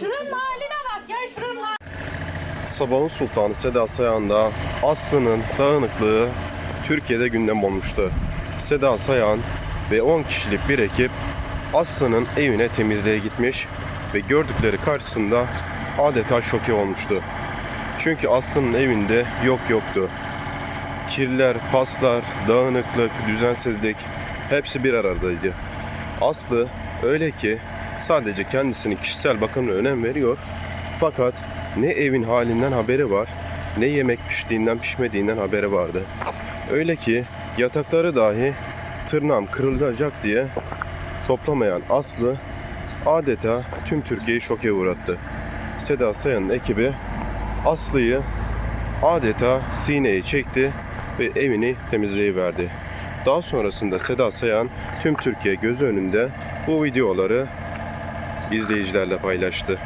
Şunun haline bak ya şunun. Sabahın Sultanı Seda Sayan da Aslı'nın dağınıklığı Türkiye'de gündem olmuştu. Seda Sayan ve 10 kişilik bir ekip Aslı'nın evine temizliğe gitmiş ve gördükleri karşısında adeta şoke olmuştu. Çünkü Aslı'nın evinde yok yoktu. Kirler, paslar, dağınıklık, düzensizlik hepsi bir aradaydı. Aslı öyle ki sadece kendisinin kişisel bakımına önem veriyor fakat ne evin halinden haberi var, ne yemek piştiğinden pişmediğinden haberi vardı. Öyle ki yatakları dahi tırnağım kırılacak diye toplamayan Aslı adeta tüm Türkiye'yi şoke uğrattı. Seda Sayan'ın ekibi Aslı'yı adeta sineye çekti ve evini temizleyiverdi. Daha sonrasında Seda Sayan tüm Türkiye gözü önünde bu videoları izleyicilerle paylaştı.